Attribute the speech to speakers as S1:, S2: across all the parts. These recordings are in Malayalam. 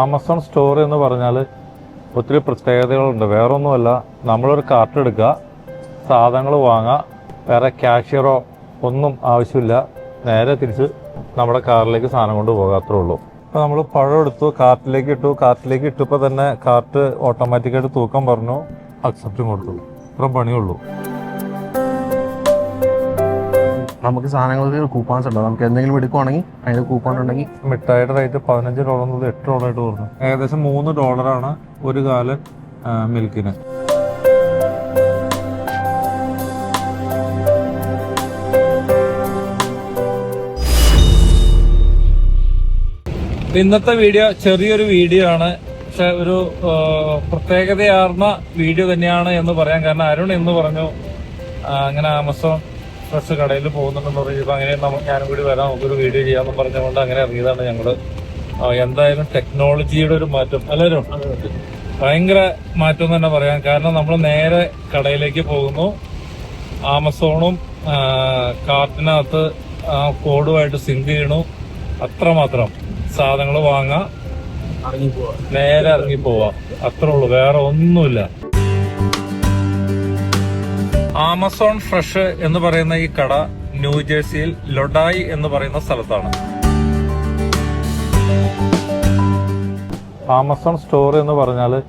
S1: ആമസോൺ സ്റ്റോർ എന്ന് പറഞ്ഞാൽ ഒത്തിരി പ്രത്യേകതകളുണ്ട്. വേറൊന്നുമല്ല നമ്മളൊരു കാർട്ട് എടുക്കുക സാധനങ്ങൾ വാങ്ങുക വേറെ ക്യാഷ്യറോ ഒന്നും ആവശ്യമില്ല. നേരെ തിരിച്ച് നമ്മുടെ കാറിലേക്ക് സാധനം കൊണ്ട് പോകുക അത്രേ ഉള്ളൂ. ഇപ്പോൾ നമ്മൾ പഴം എടുത്തു കാർട്ടിലേക്ക് ഇട്ടു. കാർട്ടിലേക്ക് ഇട്ടപ്പോൾ തന്നെ കാർട്ട് ഓട്ടോമാറ്റിക്കായിട്ട് തൂക്കം പറഞ്ഞു അക്സെപ്റ്റും കൊടുത്തു. ഇത്രയും പണിയുള്ളൂ
S2: നമുക്ക് സാധനങ്ങൾക്ക് കൂപ്പൺസ് ഉണ്ടോ. നമുക്ക് എന്തെങ്കിലും എടുക്കുവാണെങ്കിൽ അതിന് കൂപ്പൺ ഉണ്ടെങ്കിൽ
S1: മിഠായിയുടെ റേറ്റ് പതിനഞ്ച് ഡോളർ മുതൽ എട്ട് ഡോളറായിട്ട് പറഞ്ഞു ഏകദേശം മൂന്ന് ഡോളറാണ് ഒരു കാല മിൽക്കിന് ഇന്നത്തെ വീഡിയോ ചെറിയൊരു വീഡിയോ ആണ്. പക്ഷെ ഒരു പ്രത്യേകതയാർന്ന വീഡിയോ തന്നെയാണ് എന്ന് പറയാൻ കാരണം അരുൺ എന്ന് പറഞ്ഞു. അങ്ങനെ ആമസോൺ ഫ്രഷ് കടയിൽ പോകുന്നുണ്ടെന്ന് പറഞ്ഞപ്പോൾ അങ്ങനെ നമുക്ക് ഞാനും കൂടി വരാം നമുക്കൊരു വീഡിയോ ചെയ്യാമെന്ന് പറഞ്ഞുകൊണ്ട് അങ്ങനെ ഇറങ്ങിയതാണ് ഞങ്ങൾ എന്തായാലും ടെക്നോളജിയുടെ ഒരു മാറ്റം. എല്ലാവരും ഭയങ്കര മാറ്റം തന്നെ പറയാം. കാരണം നമ്മൾ നേരെ കടയിലേക്ക് പോകുന്നു. ആമസോണും കാർട്ടിനകത്ത് കോഡുമായിട്ട് സിങ്ക് ചെയ്യണു. അത്രമാത്രം സാധനങ്ങൾ വാങ്ങാം. നേരെ ഇറങ്ങി പോവാം. അത്രേ ഉള്ളൂ. വേറെ ഒന്നുമില്ല. ആമസോൺ ഫ്രഷ് എന്ന് പറയുന്ന ഈ കട ന്യൂജേഴ്സിയിൽ ലൊഡായി എന്ന് പറയുന്ന സ്ഥലത്താണ്. ആമസോൺ സ്റ്റോർ എന്ന് പറഞ്ഞാൽ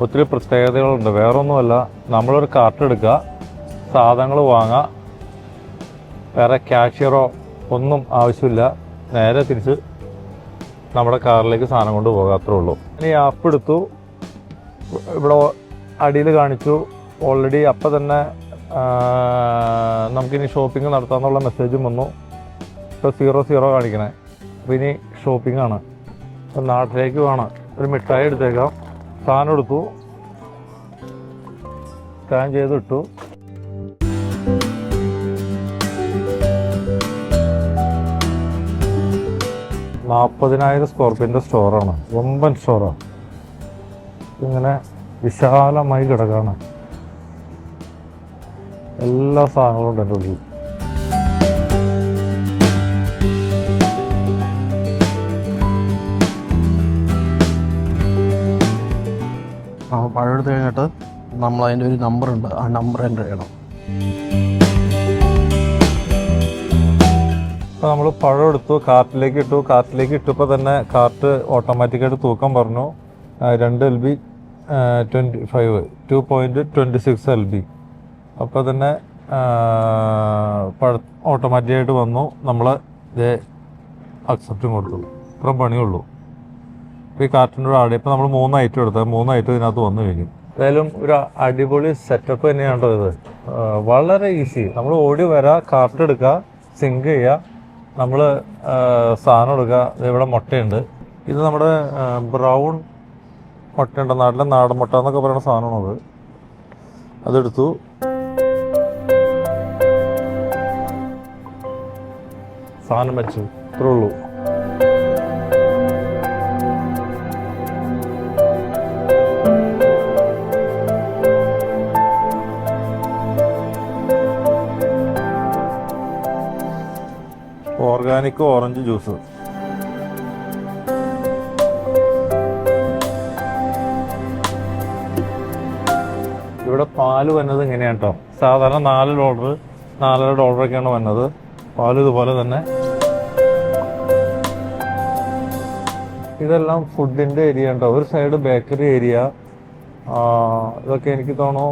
S1: ഒത്തിരി പ്രത്യേകതകളുണ്ട്. വേറൊന്നുമല്ല നമ്മളൊരു കാർട്ട് എടുക്കുക സാധനങ്ങൾ വാങ്ങുക വേറെ ക്യാഷ്യറോ ഒന്നും ആവശ്യമില്ല. നേരെ തിരിച്ച് നമ്മുടെ കാറിലേക്ക് സാധനം കൊണ്ട് പോകാം അത്രേ ഉള്ളൂ. ഇനി ആപ്പ് എടുത്തു. ഇവിടെ അടിയിൽ കാണിച്ചു. ഓൾറെഡി അപ്പം തന്നെ നമുക്കിനി ഷോപ്പിംഗ് നടത്താമെന്നുള്ള മെസ്സേജും വന്നു. ഇപ്പോൾ സീറോ സീറോ കാണിക്കണേ. അപ്പോൾ ഇനി ഷോപ്പിംഗ് ആണ്. അപ്പം നാട്ടിലേക്ക് വേണം ഒരു മിഠായി എടുത്തേക്കാം. സാധനം എടുത്തു. സ്കാൻ ചെയ്തിട്ടു നാൽപ്പതിനായിരം സ്ക്വയർ ഫീറ്റിന്റെ സ്റ്റോറാണ് വമ്പൻ സ്റ്റോറാണ് ഇങ്ങനെ വിശാലമായി കിടക്കാണ്. എല്ലാ സാധനങ്ങളും ഉണ്ട് എന്റെ ഉള്ളിൽ.
S2: എടുത്ത് കഴിഞ്ഞിട്ട് നമ്മൾ അതിന്റെ ഒരു നമ്പർ ഉണ്ട്. ആ നമ്പർ എന്റർ ചെയ്യണം.
S1: ഇപ്പോൾ നമ്മൾ പഴം എടുത്തു കാർട്ടിലേക്ക് ഇട്ടു. കാർട്ടിലേക്ക് ഇട്ടപ്പോൾ തന്നെ കാർട്ട് ഓട്ടോമാറ്റിക്കായിട്ട് തൂക്കം പറഞ്ഞു. രണ്ട് L B twenty five to point twenty six L B അപ്പോൾ തന്നെ പഴ ഓട്ടോമാറ്റിക്കായിട്ട് വന്നു. നമ്മൾ ഇത് അക്സെപ്റ്റും കൊടുത്തു. ഇത്രയും പണിയുള്ളൂ ഇപ്പോൾ ഈ കാർട്ടിന്റെ ആടെ ഇപ്പോൾ നമ്മൾ മൂന്ന് ഐറ്റം എടുത്തത് മൂന്ന് ഐറ്റം ഇതിനകത്ത് വന്നു കഴിഞ്ഞു. എന്തായാലും ഒരു അടിപൊളി സെറ്റപ്പ് തന്നെയാണ് ഇത്. വളരെ ഈസി നമ്മൾ ഓടി വരാം കാർട്ട് എടുക്കുക സിങ്ക് ചെയ്യുക നമ്മൾ സാധനം എടുക്കുക ഇവിടെ മുട്ടയുണ്ട്. ഇത് നമ്മുടെ ബ്രൗൺ മുട്ടയുണ്ട്. നാട്ടിലെ നാടൻ മുട്ട എന്നൊക്കെ പറയുന്ന സാധനമാണത്. അതെടുത്തു. സാധനം വെച്ചു ഇത്രേ ഉള്ളൂ ഓർഗാനിക് ഓറഞ്ച് ജ്യൂസ്. ഇവിടെ പാൽ വന്നത് ഇങ്ങനെയാണ് കേട്ടോ സാധാരണ നാല് ഡോളർ നാലര ഡോളറൊക്കെയാണ് വന്നത്. പാൽ ഇതുപോലെ തന്നെ. ഇതെല്ലാം ഫുഡിന്റെ ഏരിയ ഉണ്ടോ ഒരു സൈഡ് ബേക്കറി ഏരിയ ഇതൊക്കെ എനിക്ക് തോന്നുന്നു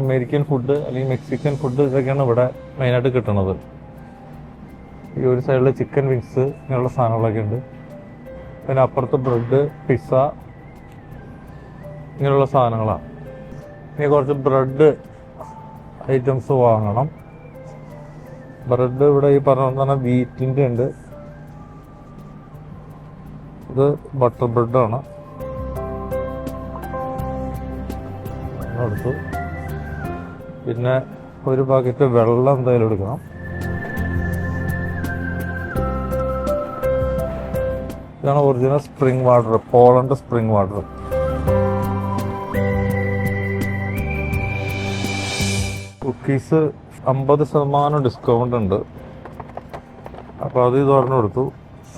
S1: അമേരിക്കൻ ഫുഡ് അല്ലെങ്കിൽ മെക്സിക്കൻ ഫുഡ് ഇതൊക്കെയാണ് ഇവിടെ മെയിനായിട്ട് കിട്ടുന്നത്. ഈ ഒരു സൈഡിൽ ചിക്കൻ വിങ്സ് ഇങ്ങനെയുള്ള സാധനങ്ങളൊക്കെ ഉണ്ട്. പിന്നെ അപ്പുറത്ത് ബ്രെഡ് പിസ്സ ഇങ്ങനെയുള്ള സാധനങ്ങളാണ്. ഇനി കുറച്ച് ബ്രെഡ് ഐറ്റംസ് വാങ്ങണം. ബ്രെഡ് ഇവിടെ ഈ പറഞ്ഞ വീറ്റിന്റെ ഉണ്ട്. ഇത് ബട്ടർ ബ്രെഡാണ്. എടുത്തു. പിന്നെ ഒരു പാക്കറ്റ് വെള്ളം എന്തായാലും എടുക്കണം. ഇതാണ് original spring water Poland spring water cookies അമ്പത് ശതമാനം ഡിസ്കൗണ്ട് ഉണ്ട്. അപ്പോൾ അത് ഇത് പറഞ്ഞു എടുത്തു.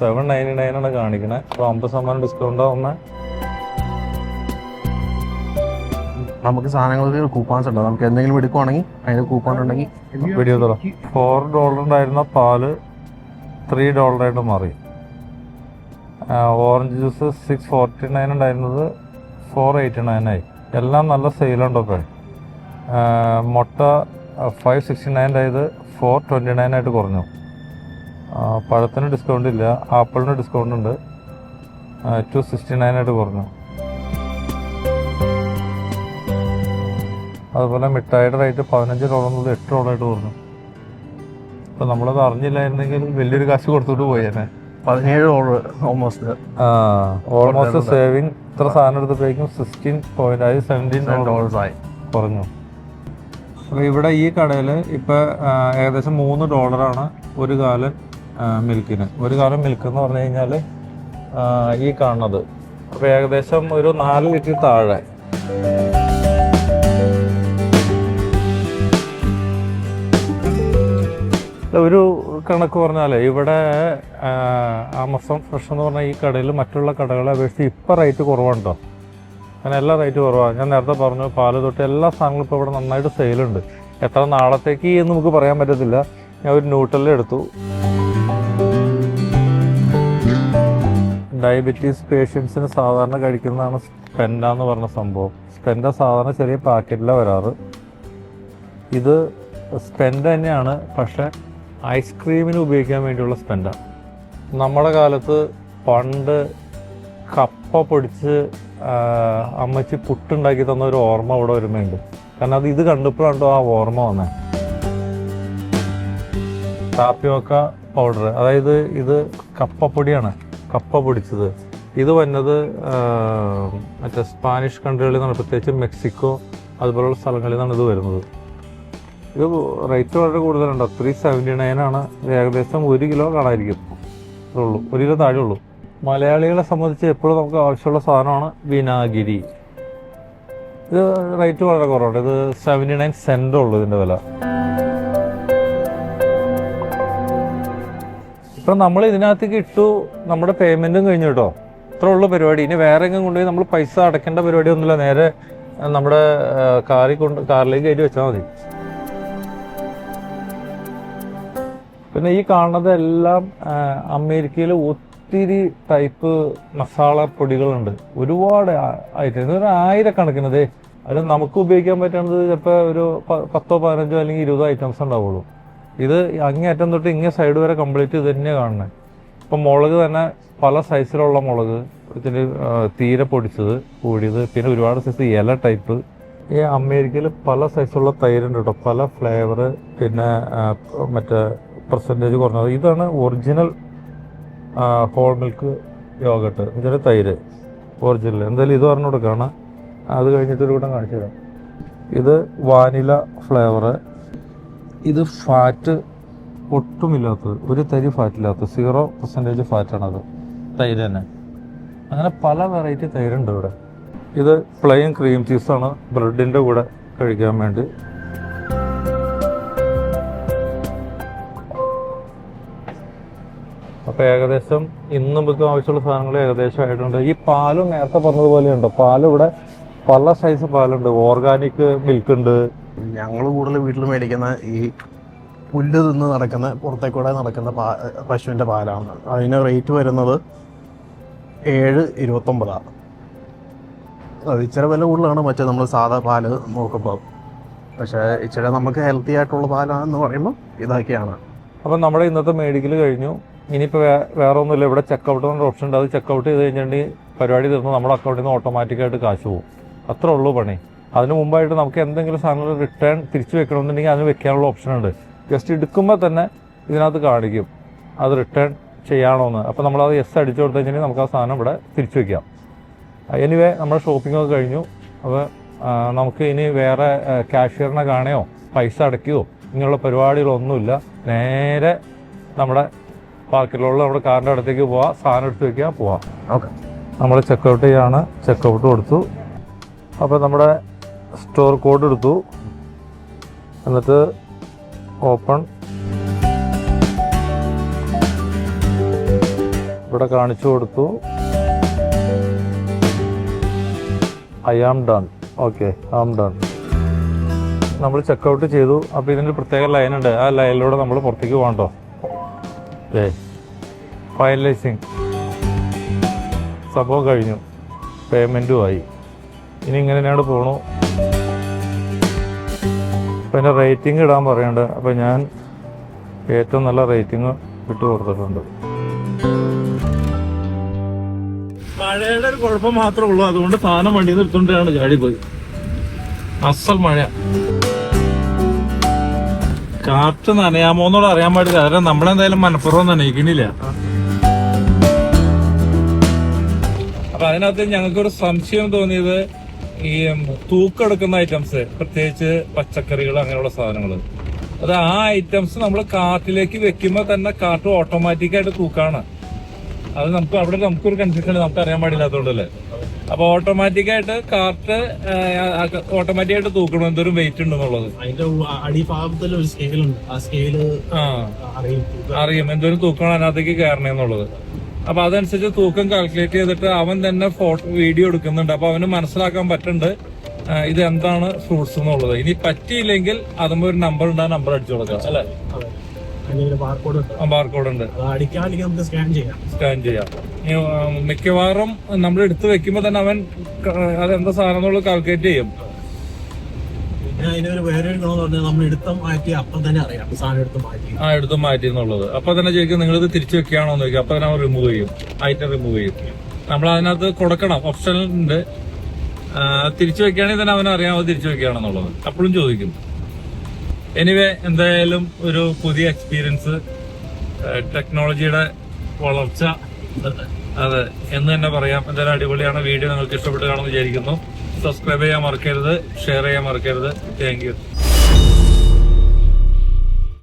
S1: സെവൻ നയന്റി നയൻ ആണ് കാണിക്കണേ. അപ്പോൾ അമ്പത് ശതമാനം ഡിസ്കൗണ്ട് ആവുന്ന.
S2: നമുക്ക് സാധനങ്ങൾക്ക് കൂപ്പാൻസ് ഉണ്ട്? നമുക്ക് എന്തെങ്കിലും എടുക്കുവാണെങ്കിൽ അതിന് കൂപ്പൺ ഉണ്ടെങ്കിൽ
S1: വീഡിയോ തരാം. ഫോർ ഡോളർ ഉണ്ടായിരുന്ന പാൽ ത്രീ ഡോളറായിട്ട് മാറി. Orange juice six forty nine ഉണ്ടായിരുന്നത് ഫോർ എയ്റ്റി നയൻ ആയി. എല്ലാം നല്ല സെയിലുണ്ട് ഇപ്പോൾ മുട്ട ഫൈവ് സിക്സ്റ്റി നയന്റെ ആയത് ഫോർ ട്വന്റി നയൻ ആയിട്ട് കുറഞ്ഞു. പഴത്തിന് ഡിസ്കൗണ്ട് ഇല്ല. ആപ്പിളിന് ഡിസ്കൗണ്ട് ഉണ്ട്. ടു സിക്സ്റ്റി നയൻ ആയിട്ട് കുറഞ്ഞു. അതുപോലെ മിഠായിയുടെ റേറ്റ് പതിനഞ്ച് ഡോളർ മുതൽ എട്ട് ഡോളറായിട്ട് കുറഞ്ഞു. അപ്പോൾ നമ്മളത് അറിഞ്ഞില്ലായിരുന്നെങ്കിൽ വലിയൊരു കാശ് കൊടുത്തിട്ട് പോയേനെ.
S2: പതിനേഴ് ഡോളർ ഓൾമോസ്റ്റ്
S1: ഓൾമോസ്റ്റ് സേവിങ് ഇത്ര സാധനം എടുത്തപ്പോഴേക്കും സിക്സ്റ്റീൻ പോയിന്റ് ആയി സെവന്റീൻ ഡോളർ
S2: ഡോളേഴ്സ് ആയി.
S1: കുറഞ്ഞു. അപ്പോൾ ഇവിടെ ഈ കടയിൽ ഇപ്പോൾ ഏകദേശം മൂന്ന് ഡോളറാണ് ഒരു കാലൻ മിൽക്കിന്. ഒരു കാലം മിൽക്ക് എന്ന് പറഞ്ഞു കഴിഞ്ഞാൽ ഈ കാണുന്നത്. അപ്പോൾ ഏകദേശം ഒരു നാല് ലിറ്റർ താഴെ. ഒരു കണക്ക് പറഞ്ഞാൽ ഇവിടെ ആമസോൺ ഫ്രഷ് എന്ന് പറഞ്ഞ ഈ കടയിൽ മറ്റുള്ള കടകളെ അപേക്ഷിച്ച് ഇപ്പം റേറ്റ് കുറവുണ്ടോ? അങ്ങനെ എല്ലാ റേറ്റ് കുറവാണ് ഞാൻ നേരത്തെ പറഞ്ഞു പാൽ തൊട്ട് എല്ലാ സാധനങ്ങളും ഇപ്പോൾ ഇവിടെ നന്നായിട്ട് സെയിലുണ്ട് എത്ര നാളത്തേക്ക് എന്ന് നമുക്ക് പറയാൻ പറ്റത്തില്ല. ഞാൻ ഒരു ന്യൂട്രലിൽ എടുത്തു. ഡയബറ്റീസ് പേഷ്യൻസിന് സാധാരണ കഴിക്കുന്നതാണ് സ്പെൻഡ എന്ന് പറഞ്ഞ സംഭവം. സ്പെൻഡ സാധാരണ ചെറിയ പാക്കറ്റിലാണ് വരാറ്. ഇത് സ്പെൻഡ തന്നെയാണ് പക്ഷെ ഐസ്ക്രീമിന് ഉപയോഗിക്കാൻ വേണ്ടിയുള്ള സ്പെൻഡ. നമ്മുടെ കാലത്ത് പണ്ട് കപ്പ പൊടിച്ച് അമ്മച്ചി പുട്ടുണ്ടാക്കി തന്ന ഒരു ഓർമ്മ അവിടെ വരുമ്പോണ്ട് കാരണം അത് ഇത് കണ്ടപ്പോഴാണ് ആ ഓർമ്മ വന്നത് ടാപ്പിയോക്ക പൗഡർ അതായത് ഇത് കപ്പപ്പൊടിയാണ്. കപ്പ പൊടിച്ചത്. ഇത് വന്നത് മറ്റേ സ്പാനിഷ് കൺട്രികളിൽ നിന്നാണ്. പ്രത്യേകിച്ച് മെക്സിക്കോ അതുപോലുള്ള സ്ഥലങ്ങളിൽ നിന്നാണ് ഇത് വരുന്നത്. ഇത് റേറ്റ് വളരെ കൂടുതലുണ്ട്. ത്രീ സെവന്റി ഇത് ഏകദേശം ഒരു കിലോ കാണാതിരിക്കും ഉള്ളൂ. ഒരു കിലോ താഴെ ഉള്ളൂ. മലയാളികളെ സംബന്ധിച്ച് എപ്പോഴും നമുക്ക് ആവശ്യമുള്ള സാധനമാണ് വിനാഗിരി. ഇത് റേറ്റ് വളരെ കുറവുണ്ട്. ഇത് സെവന്റി നയൻ സെന്റുള്ളൂ ഇതിന്റെ വില. ഇപ്പം നമ്മൾ ഇതിനകത്തേക്ക് ഇട്ടു നമ്മുടെ പേയ്മെന്റും കഴിഞ്ഞു കേട്ടോ. ഇത്രേ ഉള്ളൂ പരിപാടി. ഇനി വേറെ എങ്ങും കൊണ്ടുപോയി നമ്മൾ പൈസ അടയ്ക്കേണ്ട പരിപാടി ഒന്നുമില്ല. നേരെ നമ്മുടെ കാറിൽ കൊണ്ട് കാറിലേക്ക് കയറ്റി വെച്ചാൽ മതി. പിന്നെ ഈ കാണുന്നത് എല്ലാം അമേരിക്കയിൽ ഒത്തിരി ടൈപ്പ് മസാല പൊടികളുണ്ട്. ഒരുപാട് ഐറ്റം ഒരു ആയിരക്കണക്കിനതേ ദേ അതിൽ നമുക്ക് ഉപയോഗിക്കാൻ പറ്റുന്നത് ചിലപ്പോൾ ഒരു പത്തോ പതിനഞ്ചോ അല്ലെങ്കിൽ ഇരുപതോ ഐറ്റംസ് ഉണ്ടാവുള്ളൂ. ഇത് അങ്ങേയറ്റം തൊട്ട് ഇങ്ങേ സൈഡ് വരെ കംപ്ലീറ്റ് ഇത് തന്നെയാണ് കാണുന്നത് ഇപ്പം മുളക് തന്നെ പല സൈസിലുള്ള മുളക് ഇതിന് തീരെ പൊടിച്ചത് കൂടിയത് പിന്നെ ഒരുപാട് സൈസ് ഇല ടൈപ്പ് ഈ അമേരിക്കയിൽ പല സൈസുള്ള തൈരുണ്ട് കേട്ടോ പല ഫ്ലേവർ പിന്നെ മറ്റേ പെർസെന്റേജ് കുറഞ്ഞത്. ഇതാണ് ഒറിജിനൽ ഹോൾ മിൽക്ക് യോഗട്ട് ഇതിന്റെ തൈര്. ഒറിജിനൽ എന്തായാലും ഇത് പറഞ്ഞു കൊടുക്കുകയാണ് അത് കഴിഞ്ഞിട്ട് ഒരു കൂട്ടം കാണിച്ചു തരാം. ഇത് വാനില ഫ്ലേവറ് ഇത് ഫാറ്റ് ഒട്ടുമില്ലാത്തത് ഒരു തരി ഫാറ്റില്ലാത്ത സീറോ പെർസെന്റേജ് ഫാറ്റാണത് തൈര് തന്നെ. അങ്ങനെ പല വെറൈറ്റി തൈരുണ്ട് ഇവിടെ. ഇത് പ്ലെയിൻ ക്രീം ചീസാണ് ബ്രെഡിന്റെ കൂടെ കഴിക്കാൻ വേണ്ടി. അപ്പോൾ ഏകദേശം ഇന്ന് നമുക്ക് ആവശ്യമുള്ള സാധനങ്ങൾ ഏകദേശം ആയിട്ടുണ്ട്. ഈ പാലും നേരത്തെ പറഞ്ഞതുപോലെയുണ്ട് പാൽ ഇവിടെ പല സൈസ് പാലുണ്ട്. ഓർഗാനിക് മിൽക്ക് ഉണ്ട്
S2: ഞങ്ങൾ കൂടുതൽ വീട്ടിൽ മേടിക്കുന്ന ഈ പുല്ല് തിന്ന് നടക്കുന്ന പുറത്തേക്കൂടെ നടക്കുന്ന പാ പശുവിന്റെ പാലാണ്. അതിന് റേറ്റ് വരുന്നത് ഏഴ് ഇരുപത്തൊമ്പതാണ് അത് ഇച്ചിരി വില കൂടുതലാണ് മറ്റേ നമ്മൾ സാധാ പാൽ നോക്കുമ്പോൾ പക്ഷേ ഇച്ചിരി നമുക്ക് ഹെൽത്തി ആയിട്ടുള്ള പാലാണെന്ന് പറയുമ്പോൾ ഇതൊക്കെയാണ്.
S1: അപ്പം നമ്മുടെ ഇന്നത്തെ മേടിക്കൽ കഴിഞ്ഞു. ഇനിയിപ്പോൾ വേറെ ഒന്നുമില്ല ഇവിടെ ചെക്കൗട്ട് എന്നൊരു ഓപ്ഷൻ ഉണ്ട്. അത് ചെക്കൗട്ട് ചെയ്ത് കഴിഞ്ഞിട്ടുണ്ടെങ്കിൽ പരിപാടി തീർന്ന് നമ്മുടെ അക്കൗണ്ടിൽ നിന്ന് ഓട്ടോമാറ്റിക്കായിട്ട് കാശ് പോകും. അത്രേ ഉള്ളൂ പണി. അതിന് മുമ്പായിട്ട് നമുക്ക് എന്തെങ്കിലും സാധനങ്ങൾ റിട്ടേൺ തിരിച്ചു വെക്കണമെന്നുണ്ടെങ്കിൽ അതിന് വെക്കാനുള്ള ഓപ്ഷൻ ഉണ്ട്. ജസ്റ്റ് എടുക്കുമ്പോൾ തന്നെ ഇതിനകത്ത് കാണിക്കും. അത് റിട്ടേൺ ചെയ്യാണോന്ന്. അപ്പോൾ നമ്മൾ അത് എസ് അടിച്ചു കൊടുത്തു കഴിഞ്ഞാൽ നമുക്ക് ആ സാധനം ഇവിടെ തിരിച്ചു വെക്കാം. എനിവേ നമ്മുടെ ഷോപ്പിംഗ് ഒക്കെ കഴിഞ്ഞു. അപ്പോൾ നമുക്ക് ഇനി വേറെ കാഷ്യറിനെ കാണുകയോ പൈസ അടയ്ക്കുകയോ ഇങ്ങനെയുള്ള പരിപാടികളൊന്നുമില്ല. നേരെ നമ്മുടെ പാർക്കിലുള്ള നമ്മുടെ കാറിന്റെ അടുത്തേക്ക് പോവാം. സാധനം എടുത്ത് വയ്ക്കുക പോവാം.
S2: ഓക്കെ
S1: നമ്മൾ ചെക്കൗട്ട് ചെയ്യാണ്. ചെക്കൗട്ട് കൊടുത്തു. അപ്പോൾ നമ്മുടെ സ്റ്റോർ കോഡ് എടുത്തു. എന്നിട്ട് ഓപ്പൺ ഇവിടെ കാണിച്ചു കൊടുത്തു. I am done okay am done നമ്മൾ ചെക്കൗട്ട് ചെയ്തു. അപ്പോൾ ഇതിന്റെ പ്രത്യേക ലൈൻ ഉണ്ട്. ആ ലൈനിലൂടെ നമ്മൾ പുറത്തേക്ക് പോകണ്ടോ ഏ ഫൈനലൈസിങ് സംഭവം കഴിഞ്ഞു. പേയ്മെന്റും ആയി. ഇനി തന്നെയാണ് പോണു. അപ്പോൾ എന്റെ റേറ്റിംഗ് ഇടാൻ പറയുന്നുണ്ട് അപ്പോൾ ഞാൻ ഏറ്റവും നല്ല റേറ്റിംഗ് ഇട്ട് കൊടുത്തിട്ടുണ്ട്. മഴയുടെ ഒരു കുഴപ്പം മാത്രമേ ഉള്ളൂ. അതുകൊണ്ട് സാധനം വണ്ടി നിർത്തുകൊണ്ടാണ് ചാടി പോയി. അസൽ മഴ. കാറ്റ് നനയാമോ എന്നുള്ള അറിയാൻ പാടില്ല. കാരണം നമ്മളെന്തായാലും മനഃപൂർവം നനയിക്കണില്ല. അപ്പൊ അതിനകത്ത് ഞങ്ങൾക്കൊരു സംശയം തോന്നിയത് ഈ തൂക്കെടുക്കുന്ന ഐറ്റംസ് പ്രത്യേകിച്ച് പച്ചക്കറികൾ അങ്ങനെയുള്ള സാധനങ്ങൾ. അത് ആ ഐറ്റംസ് നമ്മൾ കാർട്ടിലേക്ക് വെക്കുമ്പോൾ തന്നെ കാർട്ട് ഓട്ടോമാറ്റിക് ആയിട്ട് തൂക്കാണ്. അത് നമുക്ക് അവിടെ നമുക്കൊരു കൺഫ്യൂഷൻ നമുക്ക് അറിയാൻ പാടില്ലാത്തതുകൊണ്ടല്ലേ അപ്പൊ ഓട്ടോമാറ്റിക് ആയിട്ട് കാർട്ട് ഓട്ടോമാറ്റിക് ആയിട്ട് തൂക്കണം എന്തോരം വെയിറ്റ് ഉണ്ടെന്നുള്ളത്.
S2: അതിന്റെ അടിഭാഗത്തിൽ ഒരു സ്കെയിലുണ്ട് ആ
S1: സ്കെയിൽ
S2: അറിയും
S1: എന്തൊരു തൂക്കണം അതിനകത്തേക്ക് കയറണേ എന്നുള്ളത്. അപ്പൊ അതനുസരിച്ച് തൂക്കം കാൽക്കുലേറ്റ് ചെയ്തിട്ട് അവൻ തന്നെ ഫോട്ടോ വീഡിയോ എടുക്കുന്നുണ്ട്. അപ്പൊ അവന് മനസ്സിലാക്കാൻ പറ്റുന്നുണ്ട് ഇത് എന്താണ് ഫ്രൂട്ട്സ് എന്നുള്ളത്. ഇനി പറ്റിയില്ലെങ്കിൽ അതുമ്പോ ഒരു നമ്പർ ഉണ്ട് ആ നമ്പർ അടിച്ചു കൊടുക്കാം അല്ലെ?
S2: ബാർകോഡ്
S1: ഉണ്ട്.
S2: സ്കാൻ ചെയ്യാം.
S1: സ്കാൻ ചെയ്യാം. ഇനി, മിക്കവാറും നമ്മൾ എടുത്തു വെക്കുമ്പോ തന്നെ അവൻ അതെന്താ സാധനം എന്നുള്ളത് കാൽക്കുലേറ്റ് ചെയ്യും.
S2: അതിനൊരു വേറെ ഒരു ഗുണം എന്ന് പറഞ്ഞാൽ നമ്മൾ എടുത്ത മാറ്റി അപ്പം തന്നെ അറിയാം. സാധനം എടുത്ത് മാറ്റി.
S1: ആ എടുത്ത് മാറ്റി എന്നുള്ളത് അപ്പൊ തന്നെ ചോദിക്കും നിങ്ങൾ ഇത് തിരിച്ചു വെക്കുകയാണോ? എന്ന് ചോദിക്കും. അപ്പൊ തന്നെ റിമൂവ് ചെയ്യും. ഐറ്റം റിമൂവ് ചെയ്യും. നമ്മൾ അതിനകത്ത് കൊടുക്കണം. ഓപ്ഷൻ ഉണ്ട്. തിരിച്ചു വെക്കുകയാണെങ്കിൽ തന്നെ അവനറിയാമോ തിരിച്ചു വെക്കുകയാണെന്നുള്ളത്. അപ്പോഴും ചോദിക്കും. എനിവേ എന്തായാലും ഒരു പുതിയ എക്സ്പീരിയൻസ് ടെക്നോളജിയുടെ വളർച്ച. അതെ. എന്ന് തന്നെ പറയാം. എന്തായാലും അടിപൊളിയാണ്. വീഡിയോ നിങ്ങൾക്ക് ഇഷ്ടപ്പെട്ട് കാണുമെന്ന് വിചാരിക്കുന്നു. സബ്സ്ക്രൈബ് ചെയ്യാൻ മറക്കരുത് ഷെയർ ചെയ്യാൻ മറക്കരുത്. താങ്ക്